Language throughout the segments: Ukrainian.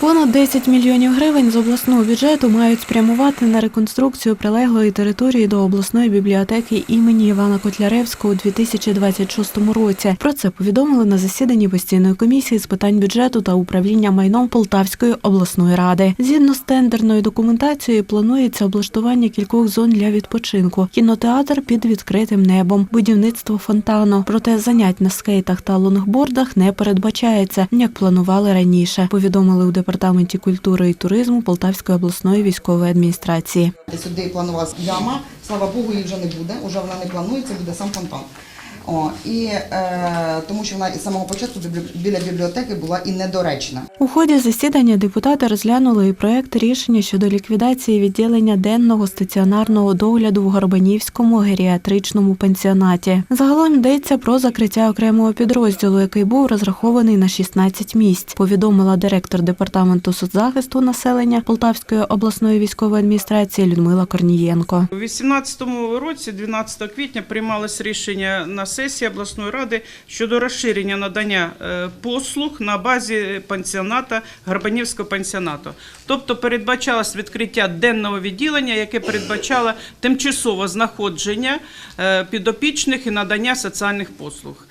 Понад 10 мільйонів гривень з обласного бюджету мають спрямувати на реконструкцію прилеглої території до обласної бібліотеки імені Івана Котляревського у 2026 році. Про це повідомили на засіданні постійної комісії з питань бюджету та управління майном Полтавської обласної ради. Згідно з тендерною документацією, планується облаштування кількох зон для відпочинку, кінотеатр під відкритим небом, будівництво фонтану. Проте занять на скейтах та лонгбордах не передбачається, як планували раніше. Повідомили у департаменті культури і туризму Полтавської обласної військової адміністрації. Сюди планувалася яма, слава Богу, її вже не буде, вже вона не планується, буде сам фонтан. О, і, е, тому що вона із самого початку біблі- біля бібліотеки була і недоречна. У ході засідання депутати розглянули і проект рішення щодо ліквідації відділення денного стаціонарного догляду в Горбанівському геріатричному пансіонаті. Загалом йдеться про закриття окремого підрозділу, який був розрахований на 16 місць. Повідомила директор департаменту соцзахисту населення Полтавської обласної військової адміністрації Людмила Корнієнко. У 2018 році, 12 квітня, приймалось рішення на сесії обласної ради щодо розширення надання е, послуг на базі пансіоната Гарбанівського пансіонату. Тобто передбачалось відкриття денного відділення, яке передбачало тимчасове знаходження е, підопічних і надання соціальних послуг.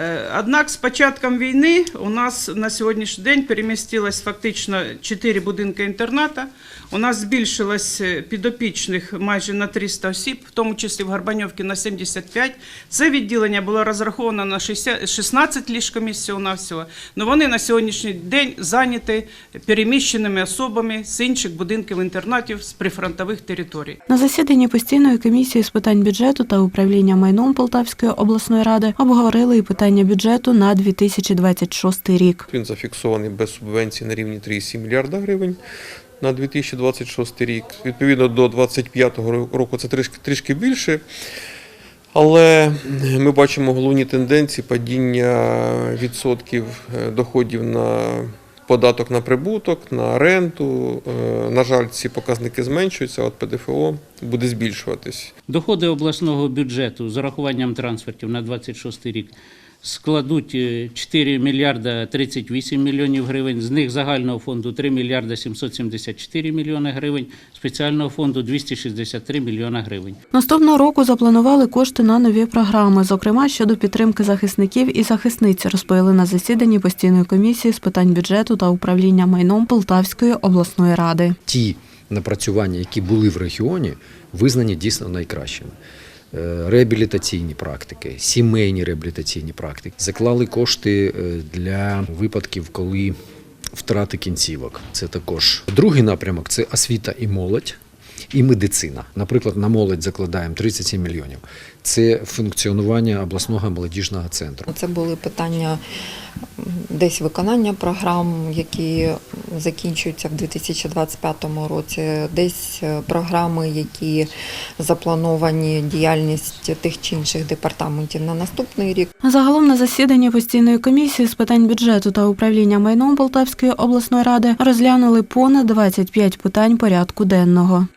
Е, Однак з початком війни у нас на сьогоднішній день перемістилось фактично 4 будинки інтерната. У нас збільшилось е, підопічних майже на 300 осіб, в тому числі в Гарбаньовці на 75. Це відділення було розраховано на 60 16 ліжкомісць всього-навсього. але вони на сьогоднішній день зайняті переміщеними особами з інших будинків інтернатів з прифронтових територій. На засіданні постійної комісії з питань бюджету та управління майном Полтавської обласної ради обговорили і питання бюджету на 2026 рік. Він зафіксований без субвенцій на рівні 3,7 мільярда гривень на 2026 рік. Відповідно до 2025 року це трішки, трішки більше. Але ми бачимо головні тенденції падіння відсотків е, доходів на податок на прибуток, на ренту. Е, На жаль, ці показники зменшуються, от ПДФО буде збільшуватись. Доходи обласного бюджету з урахуванням трансфертів на 26 рік складуть е, 4 мільярда 38 мільйонів гривень, з них загального фонду 3 мільярда 774 мільйони гривень, спеціального фонду 263 мільйона гривень. Наступного року запланували кошти на нові програми, зокрема щодо підтримки захисників і захисниць, розповіли на засіданні постійної комісії з питань бюджету та управління майном Полтавської обласної ради. ті напрацювання, які були в регіоні, визнані дійсно найкращими. Е, Реабілітаційні практики, сімейні реабілітаційні практики заклали кошти е, для випадків, коли втрати кінцівок. Це також другий напрямок це освіта і молодь. І медицина. Наприклад, на молодь закладаємо 37 мільйонів. Це функціонування обласного молодіжного центру. Це були питання десь виконання програм, які закінчуються в 2025 році, десь е, програми, які заплановані діяльність тих чи інших департаментів на наступний рік. Загалом на засіданні постійної комісії з питань бюджету та управління майном Полтавської обласної ради розглянули понад 25 питань порядку денного.